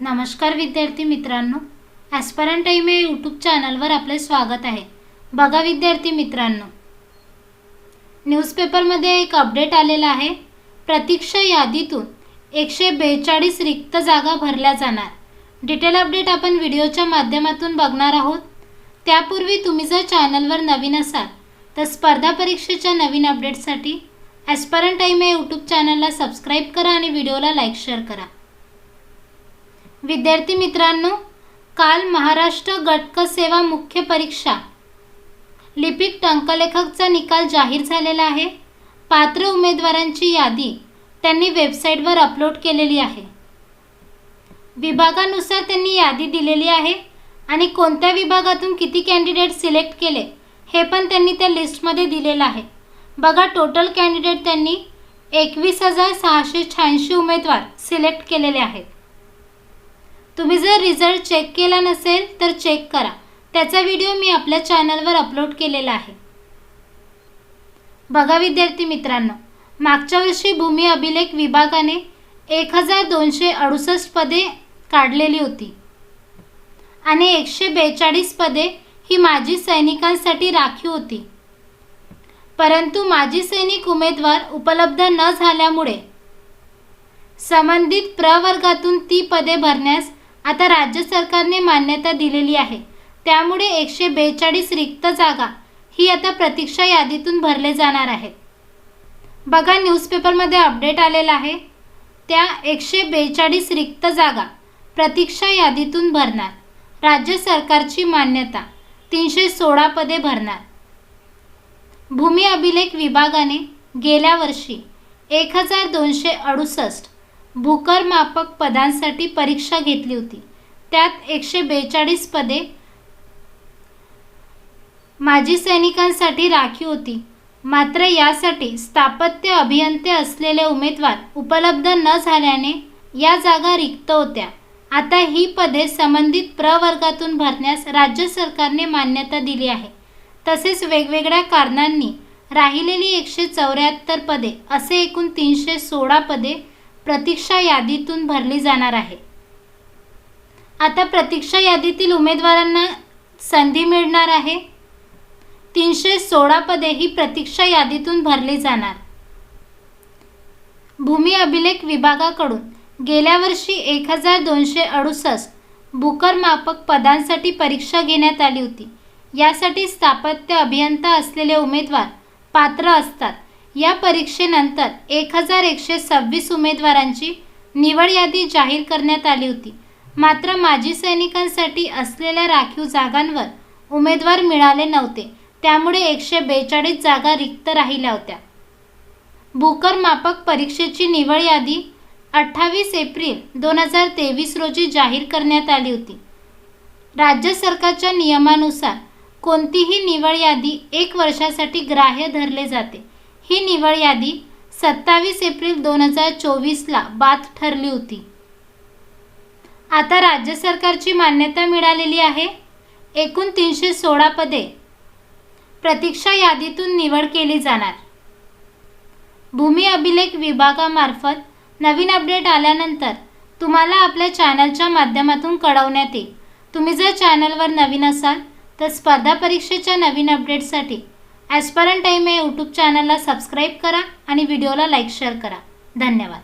नमस्कार विद्यार्थी मित्रांनो. ॲस्परंट टाईम या यूट्यूब चॅनलवर आपले स्वागत आहे. बघा विद्यार्थी मित्रांनो. न्यूजपेपरमध्ये एक अपडेट आलेला आहे. प्रतीक्षा यादीतून एकशे बेचाळीस रिक्त जागा भरल्या जाणार. डिटेल अपडेट आपण व्हिडिओच्या माध्यमातून बघणार आहोत. त्यापूर्वी तुम्ही जर चॅनलवर नवीन असाल तर स्पर्धा परीक्षेच्या नवीन अपडेटसाठी ॲस्परंट टाईम या यूट्यूब चॅनलला सबस्क्राईब करा आणि व्हिडिओला लाईक शेअर करा. विद्यार्थी मित्रांनो काल महाराष्ट्र गटक सेवा मुख्य परीक्षा. लिपिक टंकलेखकचा निकाल जाहीर झालेला आहे. पात्र उमेदवारांची यादी त्यांनी वेबसाईटवर अपलोड केलेली आहे. विभागानुसार त्यांनी यादी दिलेली आहे आणि कोणत्या विभागातून किती कॅन्डिडेट सिलेक्ट केले हे पण त्यांनी त्या लिस्टमध्ये दिलेलं आहे. बघा टोटल कॅन्डिडेट त्यांनी एकवीस हजार सहाशे शहाऐंशी उमेदवार सिलेक्ट केलेले आहेत. तुम्ही जर रिझल्ट चेक केला नसेल तर चेक करा. त्याचा व्हिडिओ मी आपल्या चॅनलवर अपलोड केलेला आहे. बघा विद्यार्थी मित्रांनो मागच्या वर्षी भूमी अभिलेख विभागाने एक हजार दोनशे अडुसष्ट पदे काढलेली होती. आणि एकशे बेचाळीस पदे ही माजी सैनिकांसाठी राखीव होती. परंतु माजी सैनिक उमेदवार उपलब्ध न झाल्यामुळे संबंधित प्रवर्गातून ती पदे भरण्यास आता राज्य सरकारने मान्यता दिलेली आहे. त्यामुळे एकशे बेचाळीस रिक्त जागा ही आता प्रतीक्षा यादीतून भरले जाणार आहेत. बघा न्यूजपेपरमध्ये अपडेट आलेला आहे. त्या एकशे बेचाळीस रिक्त जागा प्रतीक्षा यादीतून भरणार. राज्य सरकारची मान्यता तीनशे सोळा पदे भरणार. भूमी अभिलेख विभागाने गेल्या वर्षी एक हजार दोनशे अडुसष्ट भूकरमापक पदांसाठी परीक्षा घेतली होती. त्यात एकशे बेचाळीस पदे माजी सैनिकांसाठी राखीव होती. मात्र यासाठी स्थापत्य अभियंते असलेले उमेदवार उपलब्ध न झाल्याने या जागा रिक्त होत्या. आता ही पदे संबंधित प्रवर्गातून भरण्यास राज्य सरकारने मान्यता दिली आहे. तसेच वेगवेगळ्या कारणांनी राहिलेली एकशे चौऱ्याहत्तर पदे असे एकूण तीनशे सोळा पदे प्रतीक्षा यादीतून भरली जाणार आहे. आता प्रतीक्षा यादीतील उमेदवारांना संधी मिळणार आहे. तीनशे सोळा पदे ही प्रतीक्षा यादीतून भरली जाणार. भूमी अभिलेख विभागाकडून गेल्या वर्षी एक हजार दोनशे अडुसष्ट भूकर पदांसाठी परीक्षा घेण्यात आली होती. यासाठी स्थापत्य अभियंता असलेले उमेदवार पात्र असतात. या परीक्षेनंतर एक हजार एकशे सव्वीस उमेदवारांची निवड यादी जाहीर करण्यात आली होती. मात्र माजी सैनिकांसाठी असलेल्या राखीव जागांवर उमेदवार मिळाले नव्हते. त्यामुळे एकशे बेचाळीस जागा रिक्त राहिल्या होत्या. बुकर मापक परीक्षेची निवड यादी अठ्ठावीस एप्रिल दोन हजार तेवीस रोजी जाहीर करण्यात आली होती. राज्य सरकारच्या नियमानुसार कोणतीही निवड यादी एक वर्षासाठी ग्राह्य धरले जाते. ही निवड यादी सत्तावीस एप्रिल दोन हजार चोवीसला बाद ठरली होती. आता राज्य सरकारची मान्यता मिळालेली आहे. एकूण तीनशे सोळा पदे प्रतीक्षा यादीतून निवड केली जाणार. भूमी अभिलेख विभागामार्फत नवीन अपडेट आल्यानंतर तुम्हाला आपल्या चॅनलच्या माध्यमातून कळवण्यात येईल. तुम्ही जर चॅनलवर नवीन असाल तर स्पर्धा परीक्षेच्या नवीन अपडेटसाठी ॲस्परंट टाईम या यूट्यूब चॅनलला सबस्क्राईब करा आणि व्हिडिओला लाईक शेअर करा. धन्यवाद.